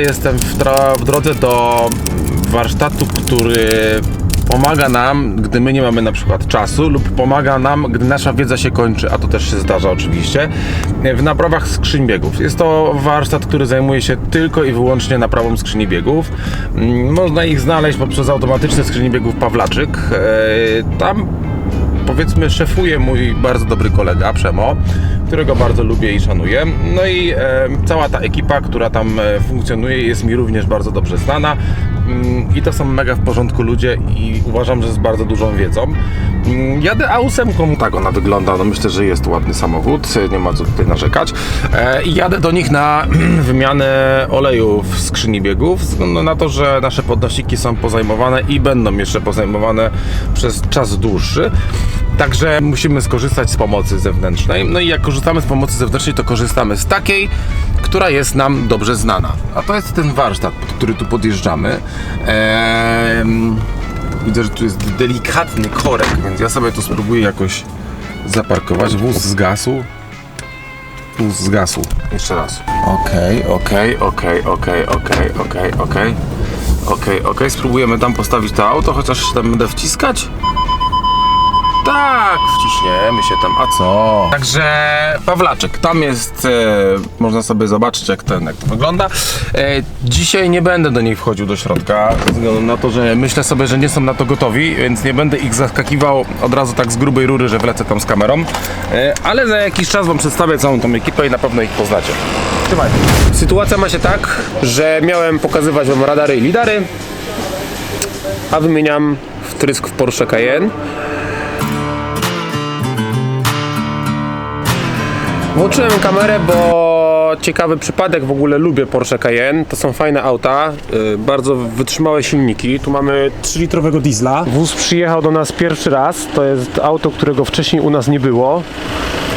Jestem w, w drodze do warsztatu, który pomaga nam, gdy my nie mamy na przykład czasu, lub pomaga nam, gdy nasza wiedza się kończy, a to też się zdarza oczywiście, w naprawach skrzyń biegów. Jest to warsztat, który zajmuje się tylko i wyłącznie naprawą skrzyni biegów. Mm, Można ich znaleźć poprzez automatyczne skrzyni biegów Pawlaczyk. E, Tam powiedzmy szefuje mój bardzo dobry kolega Przemo, którego bardzo lubię i szanuję. No i e, cała ta ekipa, która tam e, funkcjonuje jest mi również bardzo dobrze znana i to są mega w porządku ludzie i uważam, że z bardzo dużą wiedzą. Mm, Jadę A8, tak ona wygląda, no myślę, że jest ładny samochód, nie ma co tutaj narzekać. E, I jadę do nich na wymianę oleju w skrzyni biegów, względu na to, że nasze podnośniki są pozajmowane i będą jeszcze pozajmowane przez czas dłuższy. Także musimy skorzystać z pomocy zewnętrznej. No i jak korzystamy z pomocy zewnętrznej, to korzystamy z takiej, która jest nam dobrze znana. A to jest ten warsztat, który tu podjeżdżamy. Ehm, widzę, że tu jest delikatny korek, więc ja sobie tu spróbuję jakoś zaparkować. Wóz z gasu. Wóz z gasu. Jeszcze raz. Okej, okej, okej, okej, okej, okej, okej. Okej, okej, spróbujemy tam postawić to auto, chociaż tam będę wciskać. Tak, wciśniemy się tam, a co? Także Pawlaczek, tam jest, e, można sobie zobaczyć jak ten, jak to wygląda. E, dzisiaj nie będę do niej wchodził do środka, ze względu na to, że myślę sobie, że nie są na to gotowi, więc nie będę ich zaskakiwał od razu tak z grubej rury, że wlecę tam z kamerą. E, ale za jakiś czas wam przedstawię całą tą ekipę i na pewno ich poznacie. Trzymaj. Sytuacja ma się tak, że miałem pokazywać wam radary i lidary, a wymieniam wtrysk w Porsche Cayenne. Włączyłem kamerę, bo ciekawy przypadek, w ogóle lubię Porsche Cayenne. To są fajne auta, y, bardzo wytrzymałe silniki. Tu mamy 3-litrowego diesla. Wóz przyjechał do nas pierwszy raz. To jest auto, którego wcześniej u nas nie było.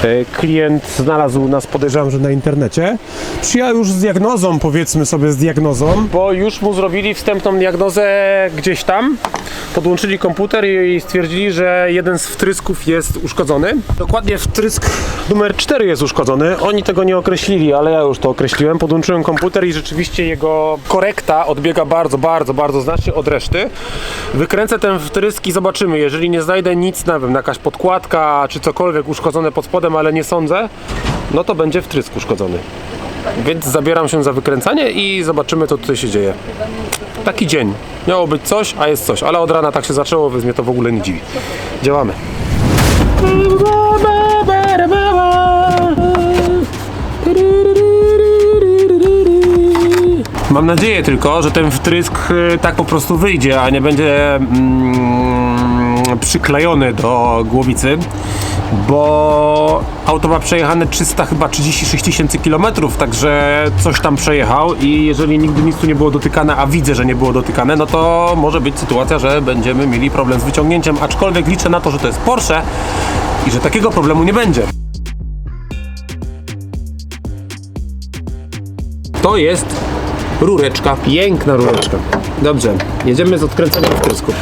Y, Klient znalazł nas, podejrzewam, że na internecie. Przyjechał już z diagnozą, powiedzmy sobie z diagnozą, bo już mu zrobili wstępną diagnozę gdzieś tam. Podłączyli komputer i stwierdzili, że jeden z wtrysków jest uszkodzony. Dokładnie wtrysk numer 4 jest uszkodzony. Oni tego nie określili, ale ja już to określiłem. Podłączyłem komputer i rzeczywiście jego korekta odbiega bardzo, bardzo, bardzo znacznie od reszty. Wykręcę ten wtrysk i zobaczymy. Jeżeli nie znajdę nic, nie wiem, jakaś podkładka czy cokolwiek uszkodzone pod spodem, ale nie sądzę, no to będzie wtrysk uszkodzony. Więc zabieram się za wykręcanie i zobaczymy, co tutaj się dzieje. Taki dzień. Miało być coś, a jest coś. Ale od rana tak się zaczęło, więc mnie to w ogóle nie dziwi. Działamy. Mam nadzieję tylko, że ten wtrysk y, tak po prostu wyjdzie, a nie będzie mm, przyklejony do głowicy, bo auto ma przejechane 300 chyba 36 tysięcy kilometrów, także coś tam przejechał i jeżeli nigdy nic tu nie było dotykane, a widzę, że nie było dotykane, no to może być sytuacja, że będziemy mieli problem z wyciągnięciem, aczkolwiek liczę na to, że to jest Porsche i że takiego problemu nie będzie. To jest rureczka. Piękna rureczka. Dobrze, jedziemy z odkręceniem wtrysku.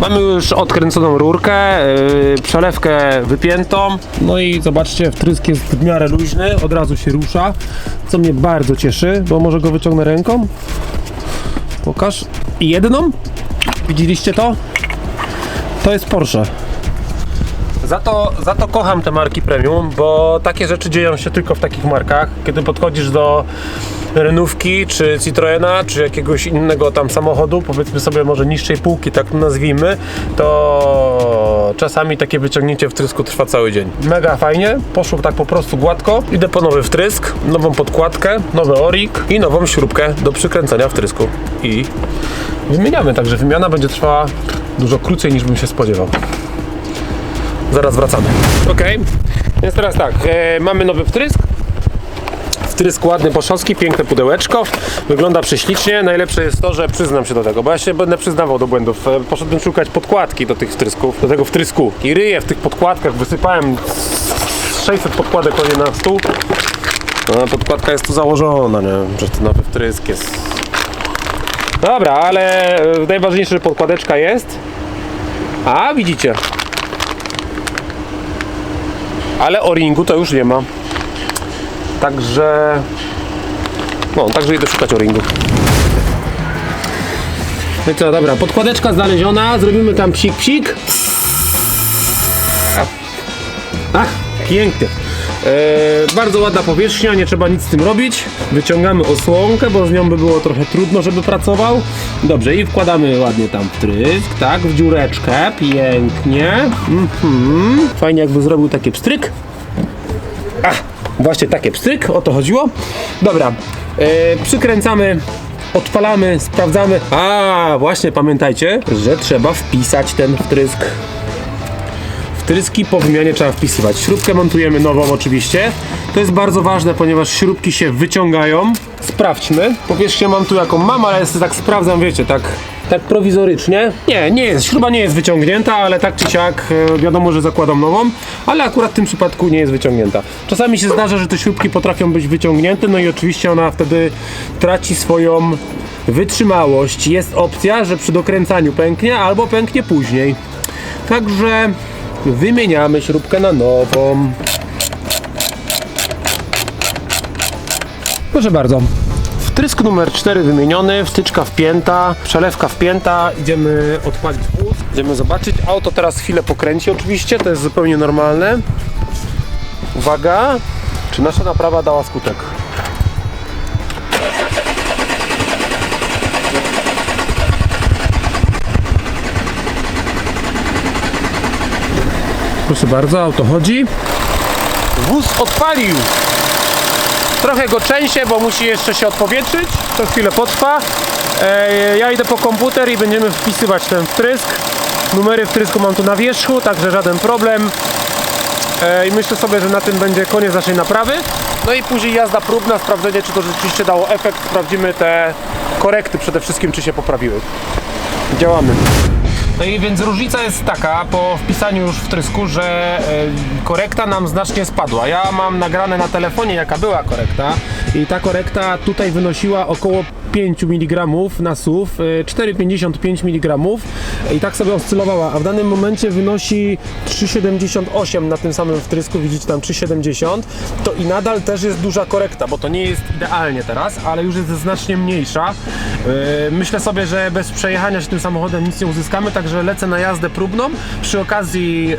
Mamy już odkręconą rurkę, yy, przelewkę wypiętą. No i zobaczcie, wtrysk jest w miarę luźny, od razu się rusza, co mnie bardzo cieszy, bo może go wyciągnę ręką. Pokaż. Jedną. Widzieliście to? To jest Porsche. Za to, za to kocham te marki premium, bo takie rzeczy dzieją się tylko w takich markach. Kiedy podchodzisz do Renówki, czy Citroena, czy jakiegoś innego tam samochodu, powiedzmy sobie może niższej półki, tak nazwijmy, to czasami takie wyciągnięcie wtrysku trwa cały dzień. Mega fajnie, poszło tak po prostu gładko. Idę po nowy wtrysk, nową podkładkę, nowy orik i nową śrubkę do przykręcania wtrysku. I wymieniamy, także wymiana będzie trwała dużo krócej niż bym się spodziewał. Zaraz wracamy. Ok, więc teraz tak, e, mamy nowy wtrysk. Wtrysk ładny, poszowski, piękne pudełeczko. Wygląda prześlicznie. Najlepsze jest to, że przyznam się do tego, bo ja się będę przyznawał do błędów. E, Poszedłem szukać podkładki do tych wtrysków, do tego wtrysku. I ryję w tych podkładkach, wysypałem z 600 podkładek pewnie na stół. No, podkładka jest tu założona, nie? Że ten nowy wtrysk jest. Dobra, ale e, najważniejsze, że podkładeczka jest. A, widzicie, ale o-ringu to już nie ma. Także... No, także idę szukać o-ringu. No i co, dobra, podkładeczka znaleziona, zrobimy tam psik psik. Ach, pięknie. E, bardzo ładna powierzchnia, nie trzeba nic z tym robić. Wyciągamy osłonkę, bo z nią by było trochę trudno, żeby pracował. Dobrze, i wkładamy ładnie tam wtrysk, tak, w dziureczkę, pięknie. Mhm. Fajnie jakby zrobił taki pstryk. Ach, właśnie takie pstryk, o to chodziło. Dobra, e, przykręcamy, odpalamy, sprawdzamy. A, właśnie pamiętajcie, że trzeba wpisać ten wtrysk. Wtryski po wymianie trzeba wpisywać. Śrubkę montujemy nową oczywiście. To jest bardzo ważne, ponieważ śrubki się wyciągają. Sprawdźmy. Powierzchnię mam tu jaką mam, ale tak sprawdzam, wiecie, tak, tak prowizorycznie. Nie, nie jest, śruba nie jest wyciągnięta, ale tak czy siak e, wiadomo, że zakładam nową, ale akurat w tym przypadku nie jest wyciągnięta. Czasami się zdarza, że te śrubki potrafią być wyciągnięte, no i oczywiście ona wtedy traci swoją wytrzymałość. Jest opcja, że przy dokręcaniu pęknie albo pęknie później. Także wymieniamy śrubkę na nową. Proszę bardzo. Wtrysk numer 4 wymieniony, wtyczka wpięta, przelewka wpięta. Idziemy odpalić wóz. Idziemy zobaczyć. Auto teraz chwilę pokręci oczywiście, to jest zupełnie normalne. Uwaga, czy nasza naprawa dała skutek? Proszę bardzo, auto chodzi. Wóz odpalił. Trochę go trzęsie, bo musi jeszcze się odpowietrzyć. To chwilę potrwa. E, ja idę po komputer i będziemy wpisywać ten wtrysk. Numery wtrysku mam tu na wierzchu, także żaden problem. E, I myślę sobie, że na tym będzie koniec naszej naprawy. No i później jazda próbna, sprawdzenie czy to rzeczywiście dało efekt. Sprawdzimy te korekty przede wszystkim, czy się poprawiły. Działamy. No i więc różnica jest taka po wpisaniu już wtrysku, że e, korekta nam znacznie spadła. Ja mam nagrane na telefonie jaka była korekta i ta korekta tutaj wynosiła około 5 mg na SUV, e, 4,55 mg i tak sobie oscylowała, a w danym momencie wynosi 3,78 na tym samym wtrysku, widzicie tam 3,70 to i nadal też jest duża korekta, bo to nie jest idealnie teraz, ale już jest znacznie mniejsza. E, Myślę sobie, że bez przejechania się tym samochodem nic nie uzyskamy, także lecę na jazdę próbną. Przy okazji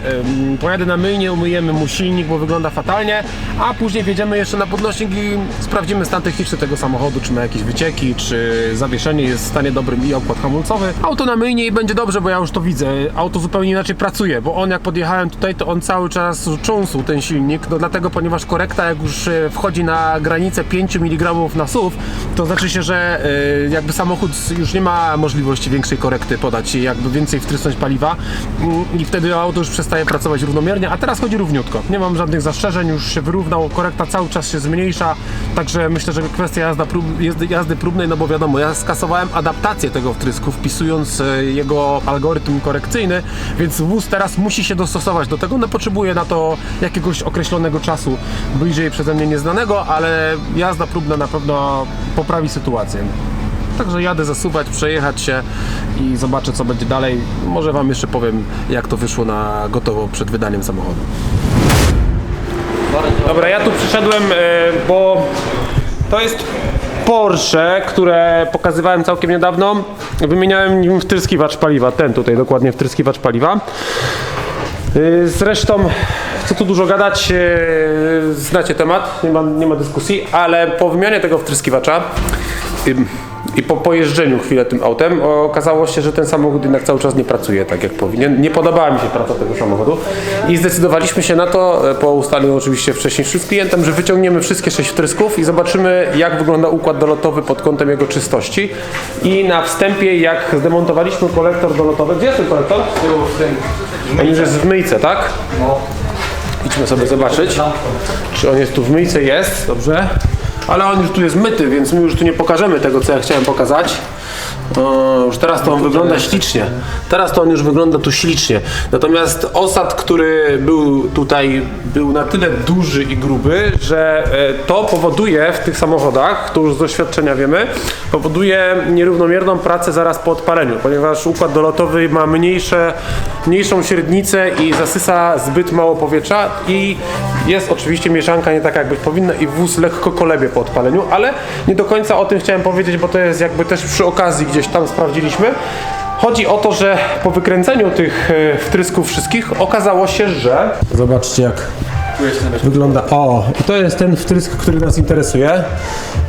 pojadę na myjnie, umyjemy mu silnik, bo wygląda fatalnie, a później wjedziemy jeszcze na podnośnik i sprawdzimy stan techniczny tego samochodu, czy ma jakieś wycieki, czy zawieszenie jest w stanie dobrym i okład hamulcowy. Auto na myjnie i będzie dobrze, bo ja już to widzę. Auto zupełnie inaczej pracuje, bo on jak podjechałem tutaj, to on cały czas cząsł ten silnik, no dlatego, ponieważ korekta jak już e, wchodzi na granicę 5 mg na SUV, to znaczy się, że e, jakby samochód już nie ma możliwości większej korekty podać, jakby więcej wtrysnąć paliwa mm, i wtedy auto już przestaje pracować równomiernie, a teraz chodzi równiutko. Nie mam żadnych zastrzeżeń, już się wyrównał, korekta cały czas się zmniejsza, także myślę, że kwestia jazda prób, jazdy, jazdy próbnej, no bo wiadomo, ja skasowałem adaptację tego wtrysku, wpisując e, jego algorytm korekcyjny, więc wóz teraz musi się dostosować do tego, no potrzebuje na to jakiegoś określonego czasu, bliżej przeze mnie nieznanego, ale jazda próbna na pewno poprawi sytuację. Także jadę zasuwać, przejechać się i zobaczę co będzie dalej. Może Wam jeszcze powiem jak to wyszło na gotowo przed wydaniem samochodu. Dobra, ja tu przyszedłem, e, bo to jest Porsche, które pokazywałem całkiem niedawno. Wymieniałem nim wtryskiwacz paliwa, ten tutaj dokładnie wtryskiwacz paliwa. Y, Zresztą, co tu dużo gadać, y, znacie temat, nie ma, nie ma dyskusji, ale po wymianie tego wtryskiwacza ym, i po pojeżdżeniu chwilę tym autem okazało się, że ten samochód jednak cały czas nie pracuje tak jak powinien. Nie podobała mi się praca tego samochodu i zdecydowaliśmy się na to, e, po ustaleniu oczywiście wcześniej z klientem, że wyciągniemy wszystkie sześć wtrysków i zobaczymy jak wygląda układ dolotowy pod kątem jego czystości. I na wstępie jak zdemontowaliśmy kolektor dolotowy, gdzie jest ten kolektor? On już jest w myjce, tak? Idźmy sobie zobaczyć, czy on jest tu w myjce, jest, dobrze. Ale on już tu jest myty, więc my już tu nie pokażemy tego, co ja chciałem pokazać. O, już teraz to on wygląda ślicznie. Teraz to on już wygląda tu ślicznie. Natomiast osad, który był tutaj, był na tyle duży i gruby, że e, to powoduje w tych samochodach, to już z doświadczenia wiemy, powoduje nierównomierną pracę zaraz po odpaleniu, ponieważ układ dolotowy ma mniejsze, mniejszą średnicę i zasysa zbyt mało powietrza i jest oczywiście mieszanka nie taka jak być powinna i wóz lekko kolebie po odpaleniu, ale nie do końca o tym chciałem powiedzieć, bo to jest jakby też przy okazji gdzieś tam sprawdziliśmy. Chodzi o to, że po wykręceniu tych e, wtrysków wszystkich okazało się, że... Zobaczcie jak wygląda. O, i to jest ten wtrysk, który nas interesuje.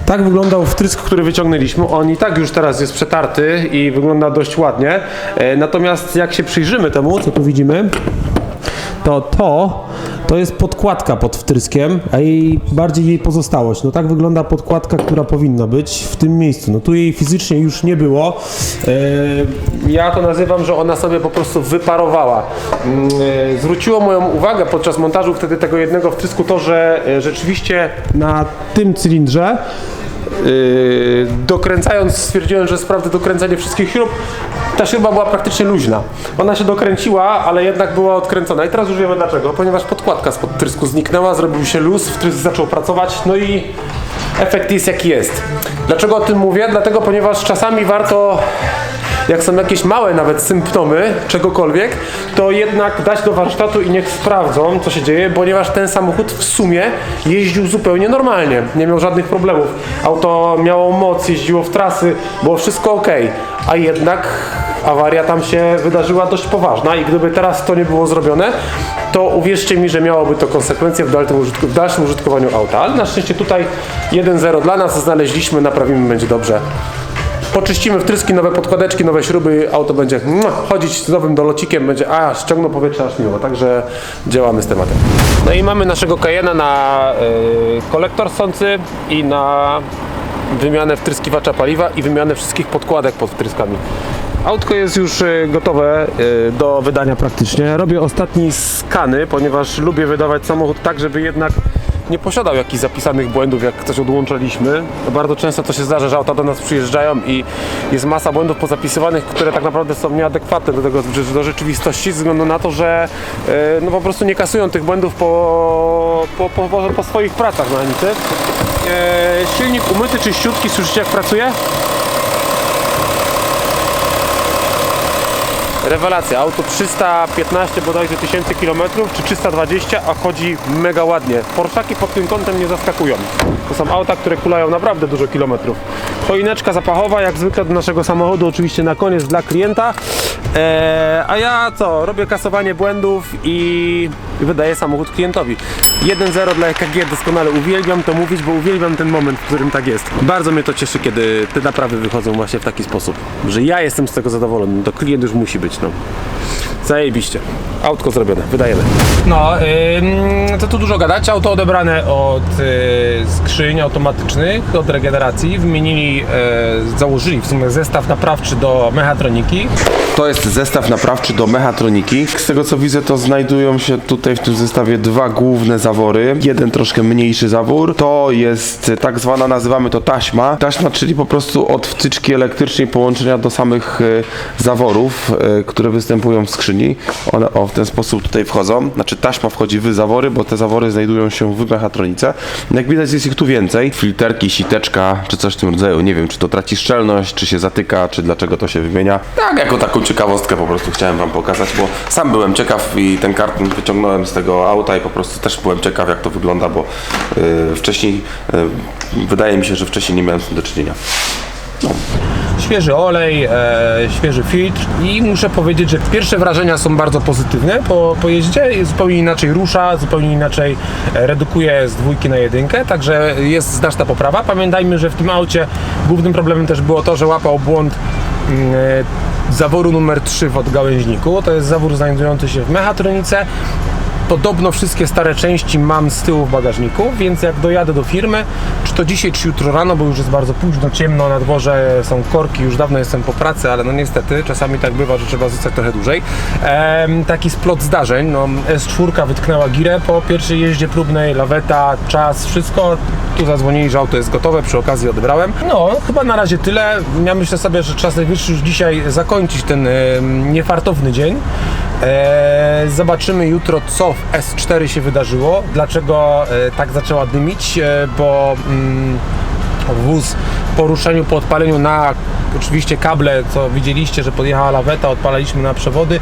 Tak wyglądał wtrysk, który wyciągnęliśmy. On i tak już teraz jest przetarty i wygląda dość ładnie. E, Natomiast jak się przyjrzymy temu, co tu widzimy, to to, to jest podkładka pod wtryskiem, a jej bardziej jej pozostałość. No tak wygląda podkładka, która powinna być w tym miejscu. No tu jej fizycznie już nie było. E, ja to nazywam, że ona sobie po prostu wyparowała. Mm, e, Zwróciło moją uwagę podczas montażu wtedy tego jednego wtrysku to, że e, rzeczywiście na tym cylindrze Yy, dokręcając stwierdziłem, że sprawdzę dokręcenie wszystkich śrub. Ta śruba była praktycznie luźna. Ona się dokręciła, ale jednak była odkręcona. I teraz już wiemy dlaczego. Ponieważ podkładka spod trysku zniknęła, zrobił się luz, wtrysk zaczął pracować, no i efekt jest jaki jest. Dlaczego o tym mówię? Dlatego, ponieważ czasami warto jak są jakieś małe nawet symptomy czegokolwiek, to jednak dać do warsztatu i niech sprawdzą, co się dzieje, ponieważ ten samochód w sumie jeździł zupełnie normalnie, nie miał żadnych problemów. Auto miało moc, jeździło w trasy, było wszystko ok, a jednak awaria tam się wydarzyła dość poważna i gdyby teraz to nie było zrobione, to uwierzcie mi, że miałoby to konsekwencje w dalszym, użytku, w dalszym użytkowaniu auta. Ale na szczęście tutaj 1-0 dla nas znaleźliśmy, naprawimy, będzie dobrze. Poczyścimy wtryski, nowe podkładeczki, nowe śruby, auto będzie chodzić z nowym dolocikiem, będzie a, ściągnął powietrze aż miło, także działamy z tematem. No i mamy naszego Cayena na y, kolektor sący i na wymianę wtryskiwacza paliwa i wymianę wszystkich podkładek pod wtryskami. Autko jest już y, gotowe y, do wydania praktycznie. Robię ostatni skany, ponieważ lubię wydawać samochód tak, żeby jednak nie posiadał jakichś zapisanych błędów, jak coś odłączaliśmy. Bardzo często to się zdarza, że auta do nas przyjeżdżają i jest masa błędów pozapisywanych, które tak naprawdę są nieadekwatne do, tego, do rzeczywistości, ze względu na to, że e, no po prostu nie kasują tych błędów po, po, po, po, swoich pracach mechanicy. E, silnik umyty, czyściutki, słyszycie jak pracuje? Rewelacja, auto 315 bodajże tysięcy kilometrów, czy 320, a chodzi mega ładnie. Porszaki pod tym kątem nie zaskakują. To są auta, które kulają naprawdę dużo kilometrów. Choineczka zapachowa, jak zwykle do naszego samochodu, oczywiście na koniec dla klienta. Eee, a ja co, robię kasowanie błędów i wydaję samochód klientowi. 1-0 dla EKG, doskonale uwielbiam to mówić, bo uwielbiam ten moment, w którym tak jest. Bardzo mnie to cieszy, kiedy te naprawy wychodzą właśnie w taki sposób, że ja jestem z tego zadowolony, to klient już musi być, no. Zajebiście. Autko zrobione, wydajemy. No, ym, to tu dużo gadać. Auto odebrane od y, skrzyń automatycznych, od regeneracji. Wymienili, y, założyli w sumie zestaw naprawczy do mechatroniki. To jest zestaw naprawczy do mechatroniki. Z tego co widzę, to znajdują się tutaj w tym zestawie dwa główne zawory. Jeden troszkę mniejszy zawór. To jest tak zwana, nazywamy to taśma. Taśma, czyli po prostu od wtyczki elektrycznej połączenia do samych e, zaworów, e, które występują w skrzyni. One o, w ten sposób tutaj wchodzą. Znaczy taśma wchodzi w zawory, bo te zawory znajdują się w mechatronice. Jak widać jest ich tu więcej. Filterki, siteczka, czy coś w tym rodzaju. Nie wiem, czy to traci szczelność, czy się zatyka, czy dlaczego to się wymienia. Tak, jako taką ciekawostkę po prostu chciałem wam pokazać, bo sam byłem ciekaw i ten karton wyciągnąłem z tego auta i po prostu też byłem ciekaw jak to wygląda, bo yy, wcześniej, yy, wydaje mi się, że wcześniej nie miałem z tym do czynienia. Świeży olej, e, świeży filtr i muszę powiedzieć, że pierwsze wrażenia są bardzo pozytywne po, po jeździe. Zupełnie inaczej rusza, zupełnie inaczej e, redukuje z dwójki na jedynkę, także jest znaczna poprawa. Pamiętajmy, że w tym aucie głównym problemem też było to, że łapał błąd mm, e, zaworu numer 3 w odgałęźniku. To jest zawór znajdujący się w mechatronice. Podobno wszystkie stare części mam z tyłu w bagażniku, więc jak dojadę do firmy, czy to dzisiaj, czy jutro rano, bo już jest bardzo późno, ciemno, na dworze są korki, już dawno jestem po pracy, ale no niestety, czasami tak bywa, że trzeba zostać trochę dłużej. Em, taki splot zdarzeń, no S4 wytknęła girę po pierwszej jeździe próbnej, laweta, czas, wszystko. Tu zadzwonili, że auto jest gotowe, przy okazji odebrałem. No, chyba na razie tyle. Ja myślę sobie, że czas najwyższy już dzisiaj zakończyć ten niefartowny dzień. E, zobaczymy jutro, co w S4 się wydarzyło, dlaczego e, tak zaczęła dymić, e, bo mm, wóz po ruszeniu, po odpaleniu na oczywiście kable, co widzieliście, że podjechała laweta, odpalaliśmy na przewody,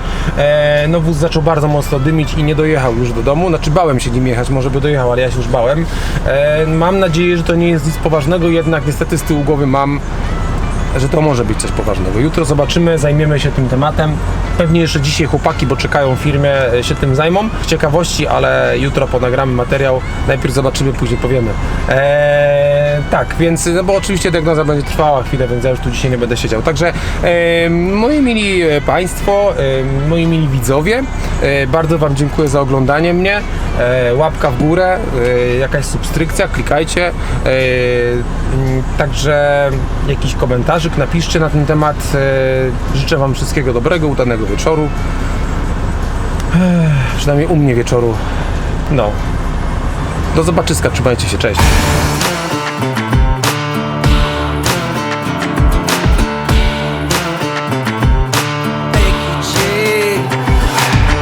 no wóz zaczął bardzo mocno dymić i nie dojechał już do domu, znaczy bałem się nim jechać, może by dojechał, ale ja się już bałem. Mam nadzieję, że to nie jest nic poważnego, jednak niestety z tyłu głowy mam że to może być coś poważnego. Jutro zobaczymy, zajmiemy się tym tematem. Pewnie jeszcze dzisiaj chłopaki, bo czekają w firmie, e, się tym zajmą. Z ciekawości, ale jutro ponagramy materiał. Najpierw zobaczymy, później powiemy. Eee, tak, więc, no bo oczywiście diagnoza będzie trwała chwilę, więc ja już tu dzisiaj nie będę siedział. Także e, moi mili e, Państwo, e, moi mili widzowie, e, bardzo Wam dziękuję za oglądanie mnie. E, łapka w górę, e, jakaś subskrypcja, klikajcie. E, także jakiś komentarzyk napiszcie na ten temat. E, życzę Wam wszystkiego dobrego, udanego wieczoru. Ech, przynajmniej u mnie wieczoru. No. Do zobaczyska, trzymajcie się, cześć.